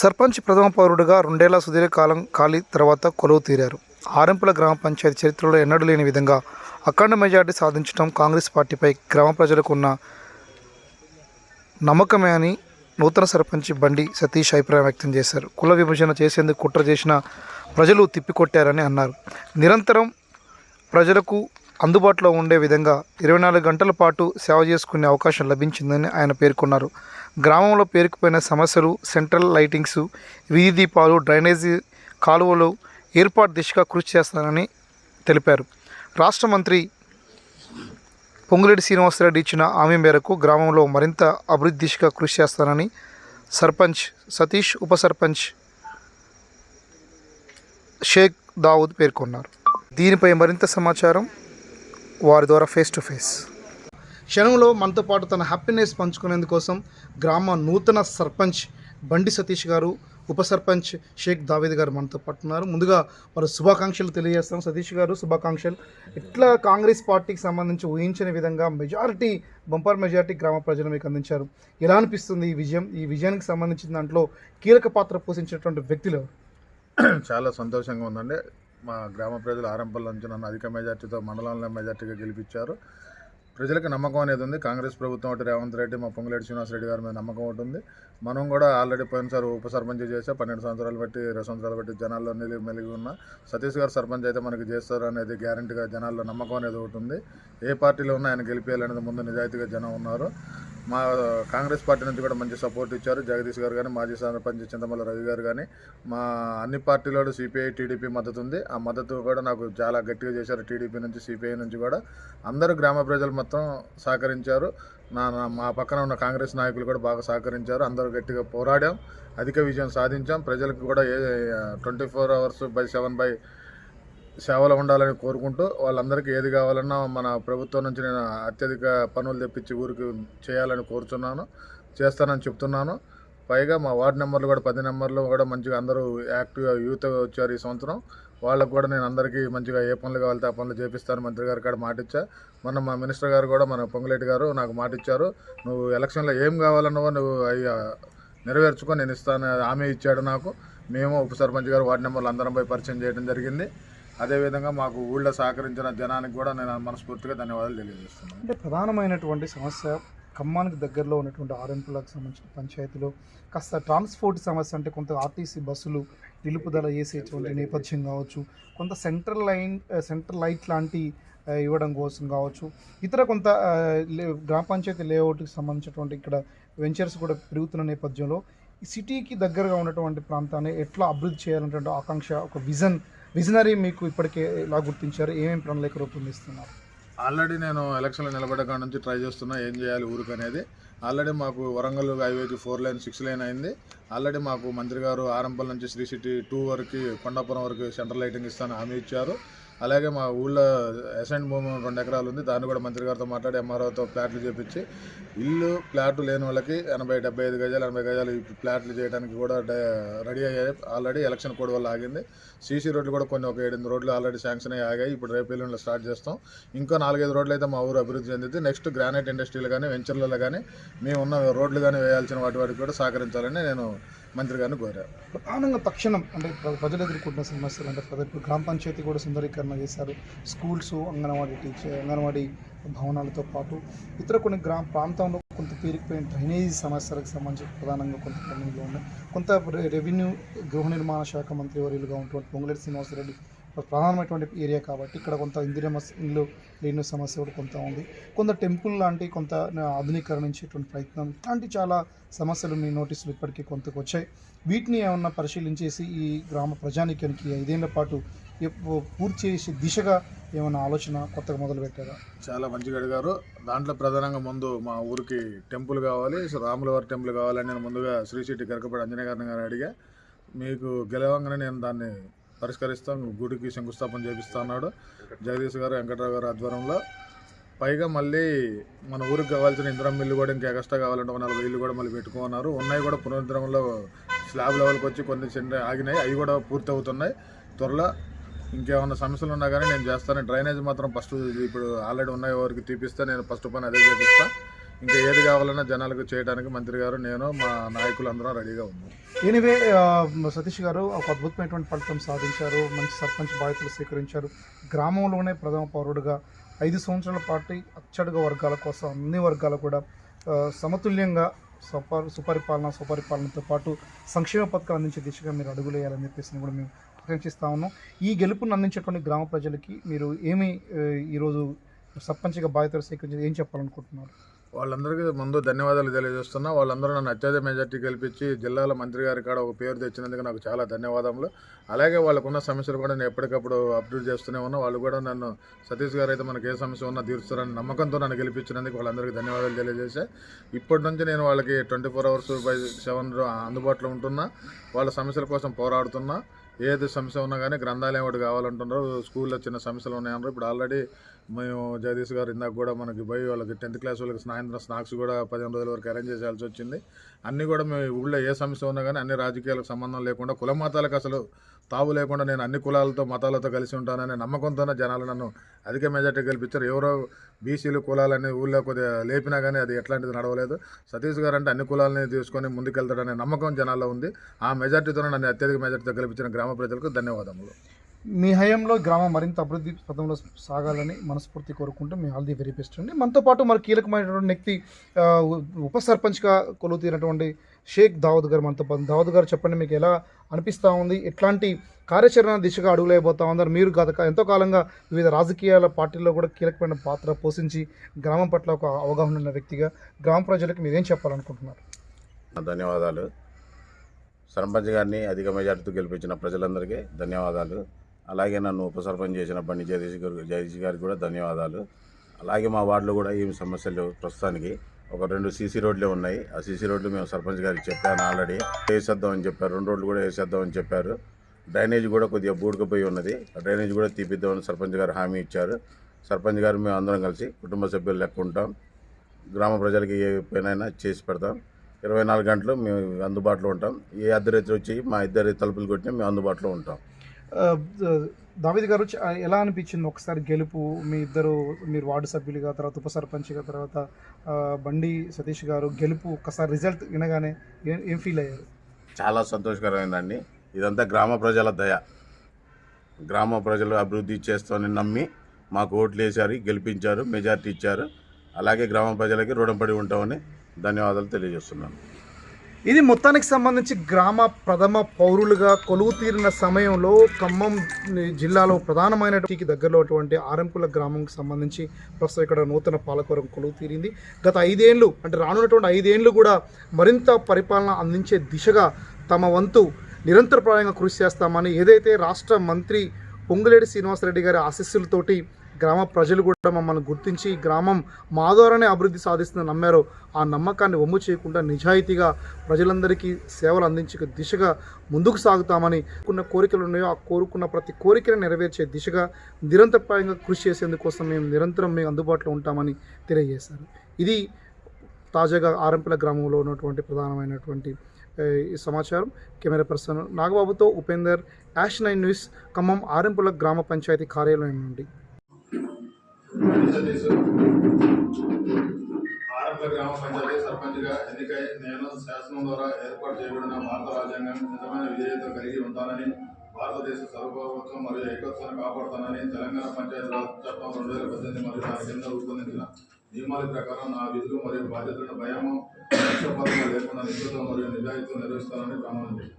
సర్పంచ్ ప్రథమ పౌరుడిగా రెండేళ్ళ సుదీర్ఘకాలం ఖాళీ తర్వాత కొలువు తీరారు. ఆరంపుల గ్రామ పంచాయతీ చరిత్రలో ఎన్నడూ లేని విధంగా అఖండ మెజార్టీ సాధించడం కాంగ్రెస్ పార్టీపై గ్రామ ప్రజలకు ఉన్న నమ్మకమే అని నూతన సర్పంచ్ బండి సతీష్ అభిప్రాయం వ్యక్తం చేశారు. కుల విభజన చేసేందుకు కుట్ర చేసిన ప్రజలు తిప్పికొట్టారని అన్నారు. నిరంతరం ప్రజలకు అందుబాటులో ఉండే విధంగా ఇరవై నాలుగు గంటల పాటు సేవ చేసుకునే అవకాశం లభించిందని ఆయన పేర్కొన్నారు. గ్రామంలో పేరుకుపోయిన సమస్యలు సెంట్రల్ లైటింగ్స్ వీధి దీపాలు డ్రైనేజీ కాలువలు ఏర్పాటు దిశగా కృషి చేస్తానని తెలిపారు. రాష్ట్ర మంత్రి పొంగులేటి శ్రీనివాసరెడ్డి ఇచ్చిన హామీ మేరకు గ్రామంలో మరింత అభివృద్ధి దిశగా కృషి చేస్తానని సర్పంచ్ సతీష్ ఉప సర్పంచ్ షేక్ దావుద్ పేర్కొన్నారు. దీనిపై మరింత సమాచారం వారి ద్వారా ఫేస్ టు ఫేస్ క్షణంలో మనతో పాటు తన హ్యాపీనెస్ పంచుకునేందుకోసం గ్రామ నూతన సర్పంచ్ బండి సతీష్ గారు ఉప సర్పంచ్ షేక్ దావేద్ గారు మనతో పాటు ఉన్నారు. ముందుగా వారు శుభాకాంక్షలు తెలియజేస్తాం. సతీష్ గారు శుభాకాంక్షలు. ఇట్లా కాంగ్రెస్ పార్టీకి సంబంధించి ఊహించని విధంగా మెజారిటీ బంపర్ మెజారిటీ గ్రామ ప్రజలు మీకు అందించారు. ఎలా అనిపిస్తుంది ఈ విజయం? ఈ విజయానికి సంబంధించిన దాంట్లో కీలక పాత్ర పోషించినటువంటి వ్యక్తులు ఎవరు? చాలా సంతోషంగా ఉందండి. మా గ్రామ ప్రజలు ఆరంభం నుంచి నన్ను అధిక మెజార్టీతో మండలంలో మెజార్టీగా గెలిపించారు. ప్రజలకు నమ్మకం అనేది ఉంది. కాంగ్రెస్ ప్రభుత్వం ఒకటి రేవంత్ రెడ్డి మా పొంగులేటి శ్రీనివాసరెడ్డి గారి మీద నమ్మకం ఉంటుంది మనం కూడా ఆల్రెడీ పోయినసారి ఉప సర్పంచ్ చేసా పన్నెండు సంవత్సరాలు బట్టి ఇరవై సంవత్సరాలు బట్టి జనాల్లో నిలిగి మెలిగి ఉన్న సతీష్ గారు సర్పంచ్ అయితే మనకి చేస్తారు అనేది గ్యారంటీగా జనాల్లో నమ్మకం అనేది ఒకటి ఉంది. ఏ పార్టీలో ఉన్నా ఆయన గెలిపేయాలనేది ముందు నిజాయితీగా జనం ఉన్నారు. మా కాంగ్రెస్ పార్టీ నుంచి కూడా మంచి సపోర్ట్ ఇచ్చారు. జగదీష్ గారు కానీ మాజీ సర్పంచ్ చింతమల్ల రవి గారు కానీ మా అన్ని పార్టీలలో సిపిఐ టీడీపీ మద్దతు ఉంది. ఆ మద్దతు కూడా నాకు చాలా గట్టిగా చేశారు. టీడీపీ నుంచి సిపిఐ నుంచి కూడా. అందరూ గ్రామ ప్రజలు మొత్తం సహకరించారు. నా నా- మా పక్కన ఉన్న కాంగ్రెస్ నాయకులు కూడా బాగా సహకరించారు. అందరూ గట్టిగా పోరాడాం. అధిక విజయం సాధించాం. ప్రజలకు కూడా ఏ twenty four hours by seven by సేవలు ఉండాలని కోరుకుంటూ వాళ్ళందరికీ ఏది కావాలన్నా మన ప్రభుత్వం నుంచి నేను అత్యధిక పనులు తెప్పించి ఊరికి చేయాలని కోరుచున్నాను చేస్తానని చెప్తున్నాను. పైగా మా వార్డు నెంబర్లు కూడా పది నెంబర్లు కూడా మంచిగా అందరూ యాక్టివ్గా యూత్ వచ్చారు ఈ సంవత్సరం. వాళ్ళకు కూడా నేను అందరికీ మంచిగా ఏ పనులు కావాలితే ఆ పనులు చేపిస్తాను. మంత్రి గారి కాడ మాట ఇచ్చా. మొన్న మా మినిస్టర్ గారు కూడా మన పొంగులేటి గారు నాకు మాట ఇచ్చారు. నువ్వు ఎలక్షన్లో ఏం కావాలన్నావో నువ్వు అయ్యా నెరవేర్చుకొని నేను ఇస్తాను. హామీ ఇచ్చాడు నాకు. మేము ఉప సర్పంచ్ గారు వార్డు నెంబర్లు అందరం పోయి పరిచయం చేయడం జరిగింది. అదేవిధంగా మాకు ఊళ్ళో సహకరించిన జనానికి కూడా నేను మనస్ఫూర్తిగా ధన్యవాదాలు తెలియజేస్తున్నాను. అంటే ప్రధానమైనటువంటి సమస్య ఖమ్మానికి దగ్గరలో ఉన్నటువంటి ఆర్ఎంపులకు సంబంధించిన పంచాయతీలో కాస్త ట్రాన్స్పోర్ట్ సమస్య అంటే కొంత ఆర్టీసీ బస్సులు నిలుపుదల చేసేటువంటి నేపథ్యం కావచ్చు కొంత సెంట్రల్ లైన్ సెంట్రల్ లైట్ లాంటి ఇవ్వడం కోసం కావచ్చు ఇతర కొంత గ్రామ పంచాయతీ లేఅవుట్కి సంబంధించినటువంటి ఇక్కడ వెంచర్స్ కూడా పెరుగుతున్న నేపథ్యంలో ఈ సిటీకి దగ్గరగా ఉన్నటువంటి ప్రాంతాన్ని ఎట్లా అభివృద్ధి చేయాలనేటువంటి ఆకాంక్ష ఒక విజన్ విజనరీ మీకు ఇప్పటికే ఎలా గుర్తించారు? ఏమేమి ప్రణాళిక రూపొందిస్తున్నారు? ఆల్రెడీ నేను ఎలక్షన్లో నిలబడక నుంచి ట్రై చేస్తున్నా ఏం చేయాలి ఊరికి అనేది ఆల్రెడీ మాకు వరంగల్ హైవేకి ఫోర్ లైన్ సిక్స్ లైన్ అయింది. ఆల్రెడీ మాకు మంత్రి గారు ఆరంపల్ నుంచి శ్రీ సిటీ టూ వరకు కొండాపురం వరకు సెంట్రల్ లైటింగ్ ఇస్తాను హామీ ఇచ్చారు. అలాగే మా ఊళ్ళో అసెంట్ భూమి రెండు ఎకరాలు ఉంది. దాన్ని కూడా మంత్రి గారితో మాట్లాడి ఎంఆర్ఓతో ప్లాట్లు చేపించి ఇల్లు ప్లాట్లు లేని వాళ్ళకి ఎనభై డెబ్బై ఐదు గజాలు ఎనభై గజాలు ప్లాట్లు చేయడానికి కూడా డ- రెడీ అయ్యాయి. ఆల్రెడీ ఎలక్షన్ కోడ్ వల్ల ఆగింది. సీసీ రోడ్లు కూడా కొన్ని ఒక ఏడెనిమిది రోడ్లు ఆల్రెడీ శాంక్షన్ అయ్యి ఆగాయి. ఇప్పుడు రేపు ఎల్లుండిలో స్టార్ట్ చేస్తాం. ఇంకో నాలుగైదు రోడ్లు అయితే మా ఊరు అభివృద్ధి చెందింది. నెక్స్ట్ గ్రానైట్ ఇండస్ట్రీలు కానీ వెంచర్లలో కానీ మేము ఉన్న రోడ్లు కానీ వేయాల్సిన వాటి వాటికి కూడా సహకరించాలని నేను మంత్రి గారిని కోరారు. ప్రధానంగా తక్షణం అంటే ప్ర- ప్రజలు ఎదుర్కొంటున్న సమస్యలు అంటే ప్రజలు ఇప్పుడు గ్రామ పంచాయతీ కూడా సుందరీకరణ చేశారు. స్కూల్స్ అంగన్వాడీ టీచర్ అంగన్వాడీ భవనాలతో పాటు ఇతర కొన్ని గ్రామ ప్రాంతంలో కొంత పేరుకుపోయిన డ్రైనేజీ సమస్యలకు సంబంధించి ప్రధానంగా కొంత పనులు ఉన్నాయి. కొంత రెవెన్యూ గృహ నిర్మాణ శాఖ మంత్రి వర్యులుగా ఉన్నటువంటి పొంగులేటి శ్రీనివాసరెడ్డి ప్రధానమైనటువంటి ఏరియా కాబట్టి ఇక్కడ కొంత ఇందిరమ ఇల్లు లేని సమస్య కూడా కొంత ఉంది. కొంత టెంపుల్ లాంటి కొంత ఆధునీకరణించేటువంటి ప్రయత్నం ఇలాంటి చాలా సమస్యలు మీ నోటీసులు ఇప్పటికీ కొంతకు వచ్చాయి. వీటిని ఏమన్నా పరిశీలించేసి ఈ గ్రామ ప్రజానికానికి ఐదేళ్ళ పాటు పూర్తి చేసే దిశగా ఏమైనా ఆలోచన కొత్తగా మొదలు పెట్టారా చాలా మంచిగా అడిగారు. దాంట్లో ప్రధానంగా ముందు మా ఊరికి టెంపుల్ కావాలి సో రాములవారి టెంపుల్ కావాలని నేను ముందుగా శ్రీశెట్టి గరకపడి అంజనీయ గారిని గారిని అడిగా. మీకు గెలవంగానే నేను దాన్ని పరిష్కరిస్తాం గుడికి శంకుస్థాపన చేపిస్తా అన్నాడు. జగదీష్ గారు వెంకట్రావు గారు ఆధ్వర్యంలో. పైగా మళ్ళీ మన ఊరికి కావాల్సిన ఇంద్రం మిల్లు కూడా ఇంకా ఎక్స్ట్రా కావాలంటే ఒక నలభై ఇల్లు కూడా మళ్ళీ పెట్టుకున్నారు ఉన్నాయి కూడా పునరుద్ధరణలో స్లాబ్ లెవెల్కి వచ్చి కొన్ని చిన్న ఆగినాయి. అవి కూడా పూర్తి అవుతున్నాయి త్వరలో ఇంకేమన్నా సమస్యలు ఉన్నా కానీ నేను చేస్తాను. డ్రైనేజ్ మాత్రం ఫస్ట్ ఇప్పుడు ఆల్రెడీ ఉన్నాయి. ఎవరికి తీపిస్తే నేను ఫస్ట్ పని అదే చేపిస్తాను ఇంకా ఏది కావాలన్నా జనాలకు చేయడానికి మంత్రి గారు నేను మా నాయకులు అందరం రెడీగా ఉన్నాం. ఎనివే సతీష్ గారు ఒక అద్భుతమైనటువంటి ఫలితం సాధించారు. మంచి సర్పంచ్ బాధ్యతలు స్వీకరించారు. గ్రామంలోనే ప్రథమ పౌరుడుగా ఐదు సంవత్సరాల పాటు అచ్చడుగా వర్గాల కోసం అన్ని వర్గాలు కూడా సమతుల్యంగా సుప సుపరిపాలన సుపరిపాలనతో పాటు సంక్షేమ పథకాలు అందించే దిశగా మీరు అడుగులేయాలని చెప్పేసి కూడా మేము ఆకాంక్షిస్తా ఉన్నాం. ఈ గెలుపును అందించేటువంటి గ్రామ ప్రజలకి మీరు ఏమి ఈరోజు సర్పంచ్గా బాధ్యతలు స్వీకరించి ఏం చెప్పాలనుకుంటున్నారు? వాళ్ళందరికీ ముందు ధన్యవాదాలు తెలియజేస్తున్నా. వాళ్ళందరూ నన్ను అత్యధిక మెజార్టీ గెలిపించి జిల్లాల మంత్రి గారి కాడ ఒక పేరు తెచ్చినందుకు నాకు చాలా ధన్యవాదములు. అలాగే వాళ్ళకున్న సమస్యలు కూడా నేను ఎప్పటికప్పుడు అప్డేట్ చేస్తూనే ఉన్నా. వాళ్ళు కూడా నన్ను సతీష్ గారు అయితే మనకు ఏ సమస్య ఉన్నా తీరుస్తారని నమ్మకంతో నన్ను గెలిపించినందుకు వాళ్ళందరికీ ధన్యవాదాలు తెలియజేసే. ఇప్పటి నుంచి నేను వాళ్ళకి twenty four hours by seven అందుబాటులో ఉంటున్నా. వాళ్ళ సమస్యల కోసం పోరాడుతున్నా. ఏది సమస్య ఉన్నా కానీ గ్రంథాలయం ఒకటి కావాలంటున్నారు. స్కూల్లో చిన్న సమస్యలు ఉన్నాయన్నారు ఇప్పుడు ఆల్రెడీ మేము జగదీష్ గారు ఇందాక కూడా మనకి పోయి వాళ్ళకి టెన్త్ క్లాస్ వాళ్ళకి సాయంత్రం స్నాక్స్ కూడా పదిహేను రోజుల వరకు అరేంజ్ చేయాల్సి వచ్చింది. అన్నీ కూడా మేము ఊళ్ళో ఏ సమస్య ఉన్నా కానీ అన్ని రాజకీయాలకు సంబంధం లేకుండా కుల మతాలకు అసలు తావు లేకుండా నేను అన్ని కులాలతో మతాలతో కలిసి ఉంటాననే నమ్మకంతోనే జనాలు నన్ను అధిక మెజార్టీ గెలిపించారు. ఎవరో బీసీలు కులాలని ఊళ్ళో కొద్దిగా లేపినా కానీ అది ఎట్లాంటిది నడవలేదు. సతీష్ గారు అంటే అన్ని కులాలని తీసుకొని ముందుకెళ్తాడనే నమ్మకం జనాల్లో ఉంది. ఆ మెజార్టీతోనే నన్ను అత్యధిక మెజార్టీతో గెలిపించిన గ్రామ ప్రజలకు ధన్యవాదములు. మీ హయాంలో గ్రామం మరింత అభివృద్ధి పథంలో సాగాలని మనస్ఫూర్తి కోరుకుంటూ మీ ఆల్ ది వెరీ బెస్ట్ అండి. మనతో పాటు మరి కీలకమైనటువంటి వ్యక్తి ఉప సర్పంచ్గా కొలుతీరినటువంటి షేక్ దావుద్ గారు మనతో పాటు దావుద్ గారు చెప్పండి మీకు ఎలా అనిపిస్తూ ఉంది? ఎట్లాంటి కార్యాచరణ దిశగా అడుగులేకపోతా ఉన్నారు? మీరు గత ఎంతో కాలంగా వివిధ రాజకీయాల పార్టీల్లో కూడా కీలకమైన పాత్ర పోషించి గ్రామం పట్ల ఒక అవగాహన ఉన్న వ్యక్తిగా గ్రామ ప్రజలకు మీరేం చెప్పాలనుకుంటున్నారు? ధన్యవాదాలు. సర్పంచ్ గారిని అధిక మెజార్టీతో గెలిపించిన ప్రజలందరికీ ధన్యవాదాలు. అలాగే నన్ను ఉప సర్పంచ్ చేసిన బండి జగదీష్ గారు జగదీష్ గారికి కూడా ధన్యవాదాలు. అలాగే మా వార్డులో కూడా ఏమి సమస్యలు ప్రస్తుతానికి ఒక రెండు సీసీ రోడ్లే ఉన్నాయి. ఆ సీసీ రోడ్లు మేము సర్పంచ్ గారికి చెప్పాను ఆల్రెడీ. వేసేద్దామని చెప్పారు. రెండు రోడ్లు కూడా వేసేద్దామని చెప్పారు. డ్రైనేజ్ కూడా కొద్దిగా బూడికపోయి ఉన్నది. ఆ డ్రైనేజ్ కూడా తీపిద్దామని సర్పంచ్ గారు హామీ ఇచ్చారు. సర్పంచ్ గారు మేము అందరం కలిసి కుటుంబ సభ్యులు లెక్క ఉంటాం. గ్రామ ప్రజలకి ఏ పనైనా చేసి పెడతాం. ఇరవై నాలుగు గంటలు మేము అందుబాటులో ఉంటాం. ఏ అర్ధరాత్రి వచ్చి మా ఇద్దరి తలుపులు కొట్టినా మేము అందుబాటులో ఉంటాం. దావిద్ గారు ఎలా అనిపించింది ఒకసారి గెలుపు? మీ ఇద్దరు మీరు వార్డు సభ్యులుగా తర్వాత ఉప సర్పంచ్గా తర్వాత బండి సతీష్ గారు గెలుపు ఒకసారి రిజల్ట్ వినగానే ఏం ఏం ఫీల్ అయ్యారు? చాలా సంతోషకరమైందండి. ఇదంతా గ్రామ ప్రజల దయ. గ్రామ ప్రజలు అభివృద్ధి చేస్తామని నమ్మి మాకు ఓట్లు వేశారు గెలిపించారు మెజార్టీ ఇచ్చారు. అలాగే గ్రామ ప్రజలకి రుణపడి ఉంటామని ధన్యవాదాలు తెలియజేస్తున్నాను. ఇది మొత్తానికి సంబంధించి గ్రామ ప్రథమ పౌరులుగా కొలువు తీరిన సమయంలో ఖమ్మం జిల్లాలో ప్రధానమైనటువంటి దగ్గరలో అటువంటి ఆరంకుల గ్రామంకి సంబంధించి ప్రస్తుతం ఇక్కడ నూతన పాలకవర్గం కొలువు తీరింది. గత ఐదేళ్ళు అంటే రానున్నటువంటి ఐదేళ్ళు కూడా మరింత పరిపాలన అందించే దిశగా తమ వంతు నిరంతరప్రాయంగా కృషి చేస్తామని ఏదైతే రాష్ట్ర మంత్రి పొంగులేడి శ్రీనివాసరెడ్డి గారి ఆశస్సులతోటి గ్రామ ప్రజలు కూడా మమ్మల్ని గుర్తించి గ్రామం మా ద్వారానే అభివృద్ధి సాధిస్తుందని నమ్మారో. ఆ నమ్మకాన్ని వమ్ము చేయకుండా నిజాయితీగా ప్రజలందరికీ సేవలు అందించే దిశగా ముందుకు సాగుతామని కొన్ని కోరికలు ఉన్నాయో ఆ కోరుకున్న ప్రతి కోరికను నెరవేర్చే దిశగా నిరంతరప్రాయంగా కృషి చేసేందుకోసం మేము నిరంతరం మేము అందుబాటులో ఉంటామని తెలియజేశారు. ఇది తాజాగా ఆరంపిల గ్రామంలో ఉన్నటువంటి ప్రధానమైనటువంటి ఈ సమాచారం. Camera person నాగబాబుతో Upender hash nine news Khammam Arampula గ్రామ పంచాయతీ కార్యాలయం నుండి. ఆరంభ గ్రామ పంచాయతీ సర్పంచ్గా ఎన్నికై నేను శాసనం ద్వారా ఏర్పాటు చేయబడిన భారత రాజ్యాంగం నిజమైన విధేయత కలిగి ఉంటానని భారతదేశ సర్వభౌమత్వం మరియు ఏకత్వాన్ని కాపాడుతానని తెలంగాణ పంచాయతీ రాజ్ చట్టం రెండు వేల పద్దెనిమిది మరియు దాని కింద రూపొందించిన నియమాల ప్రకారం నా విధులు మరియు బాధ్యతలను భయము పక్షపాతం లేకుండా నిశ్చితం మరియు నిజాయితీ నిర్వహిస్తానని ప్రామాణించారు